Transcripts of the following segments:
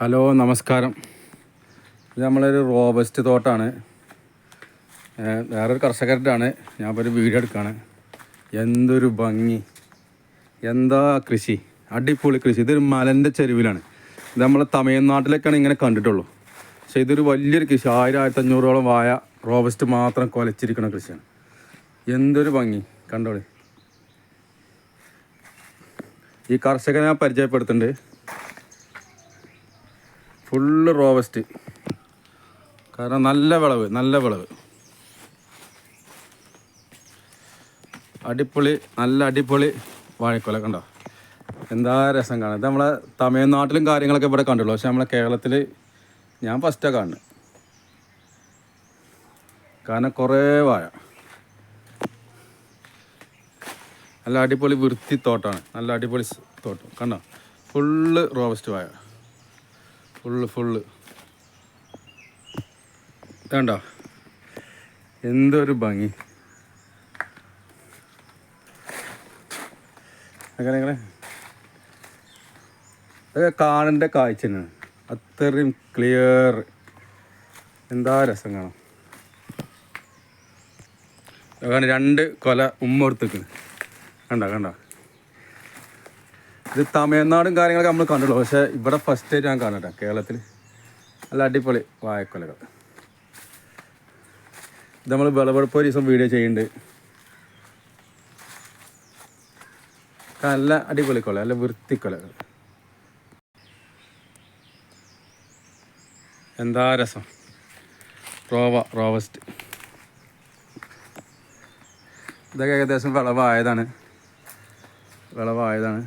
Hello നമസ്കാരം. ഇത് നമ്മളൊരു റോബസ്റ്റ് തോട്ടാണ്. വേറൊരു കർഷകരുടെ ആണ് ഞാൻ ഒരു വീഡിയോ എന്തൊരു ഭംഗി. എന്താ കൃഷി? അടിപൊളി കൃഷി. ഇതൊരു മലന്റെ ചെരുവിലാണ്. ഇത് നമ്മൾ തമിഴ്നാട്ടിലൊക്കെയാണ് ഇങ്ങനെ കണ്ടിട്ടുള്ളൂ. പക്ഷേ ഇതൊരു വലിയൊരു കൃഷി. ആയിരം ആയിരത്തി അഞ്ഞൂറോളം വായ റോബസ്റ്റ് മാത്രം കൊലച്ചിരിക്കുന്ന കൃഷിയാണ്. എന്തൊരു ഭംഗി. കണ്ടോളി. ഈ കർഷകനെ ഞാൻ പരിചയപ്പെടുത്തുന്നുണ്ട്. ഫുള്ള് റോബസ്റ്റ് കാരണം നല്ല വിളവ് നല്ല വിളവ്. അടിപൊളി നല്ല അടിപൊളി വാഴക്കൊല കണ്ടോ? എന്താ രസം കാണാം ഇത് നമ്മളെ തമിഴ്നാട്ടിലും കാര്യങ്ങളൊക്കെ ഇവിടെ കണ്ടുള്ളൂ പക്ഷെ നമ്മളെ കേരളത്തിൽ ഞാൻ ഫസ്റ്റാണ് കാണുന്നത്. കാരണം കുറേ വാഴ. നല്ല അടിപൊളി വൃത്തി തോട്ടമാണ് നല്ല അടിപൊളി തോട്ടം. കണ്ടോ? ഫുള്ള് റോബസ്റ്റ് വാഴ. Full full. വേണ്ട എന്തൊരു ഭംഗി. അങ്ങനെ അങ്ങനെ കാണേണ്ട കാഴ്ച തന്നെയാണ്. അത്രയും ക്ലിയർ എന്താ രസം കാണാം രണ്ട് കൊല ഉമ്മ എടുത്തേക്കണ് കണ്ടോ കണ്ടോ? ഇത് തമിഴ്നാടും കാര്യങ്ങളൊക്കെ നമ്മൾ കണ്ടുള്ളൂ പക്ഷേ ഇവിടെ ഫസ്റ്റ് ആയിട്ട് ഞാൻ കാണട്ടെ കേരളത്തിൽ നല്ല അടിപൊളി വായക്കൊലകൾ ഇത് നമ്മൾ വിളവെടുപ്പ് ഒരു ദിവസം വീഡിയോ ചെയ്യുന്നുണ്ട്. നല്ല അടിപൊളി കൊല നല്ല വൃത്തിക്കൊലകൾ. എന്താ രസം? റോവ റോവസ്റ്റ്. ഇതൊക്കെ ഏകദേശം വിളവായതാണ്. വിളവായതാണ്.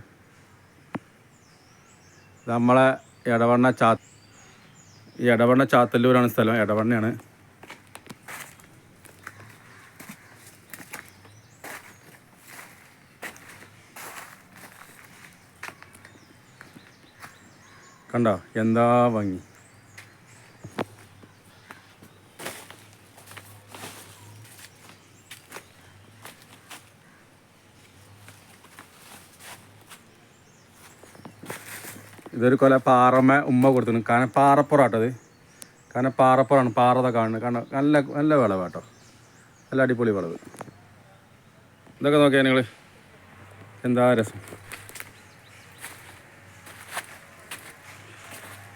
നമ്മളെ എടവണ്ണ ചാ എടവണ്ണ ചാത്തല്ലൂരാണ് സ്ഥലം. എടവണ്ണയാണ്. കണ്ടോ? എന്താ ഭംഗി. ഇതൊരു കൊല പാറമ്മ ഉമ്മ കൊടുത്തിട്ടുണ്ട് കാരണം പാറപ്പുറാട്ടത് കാരണം പാറപ്പുറാണ് പാറത കാണുന്നത്. കാരണം നല്ല നല്ല വിളവ് കേട്ടോ. നല്ല അടിപൊളി വിളവ്. ഇതൊക്കെ നോക്കിയാൽ നിങ്ങൾ എന്താ രസം?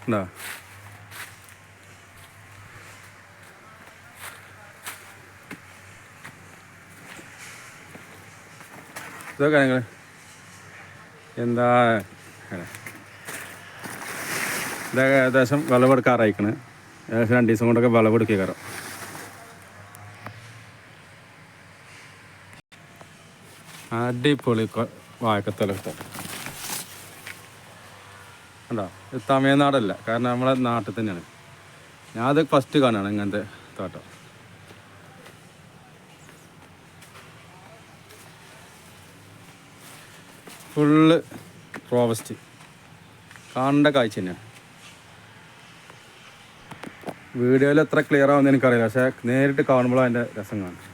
എന്താ? ഇതൊക്കെ നിങ്ങൾ എന്താ? ഇതൊക്കെ ഏകദേശം വിളവെടുക്കാറായിക്കണ്. ഏകദേശം രണ്ട് ദിവസം കൊണ്ടൊക്കെ വിളവെടുക്കുക കയറാം അടിപൊളി വാഴക്കത്തലത്തെ കണ്ടോ? ഇത് തമിഴ്നാടല്ല കാരണം നമ്മളെ നാട്ടിൽ തന്നെയാണ്. ഞാൻ അത് ഫസ്റ്റ് കാണാണ് ഇങ്ങനത്തെ തോട്ടം. ഫുള്ള് റോബസ്റ്റ് കാണേണ്ട കാഴ്ച തന്നെയാണ്. വീഡിയോയിൽ എത്ര ക്ലിയർ ആവുമെന്ന് എനിക്കറിയില്ല. പക്ഷേ നേരിട്ട് കാണുമ്പോഴാണ് അതിന്റെ രസം കാണും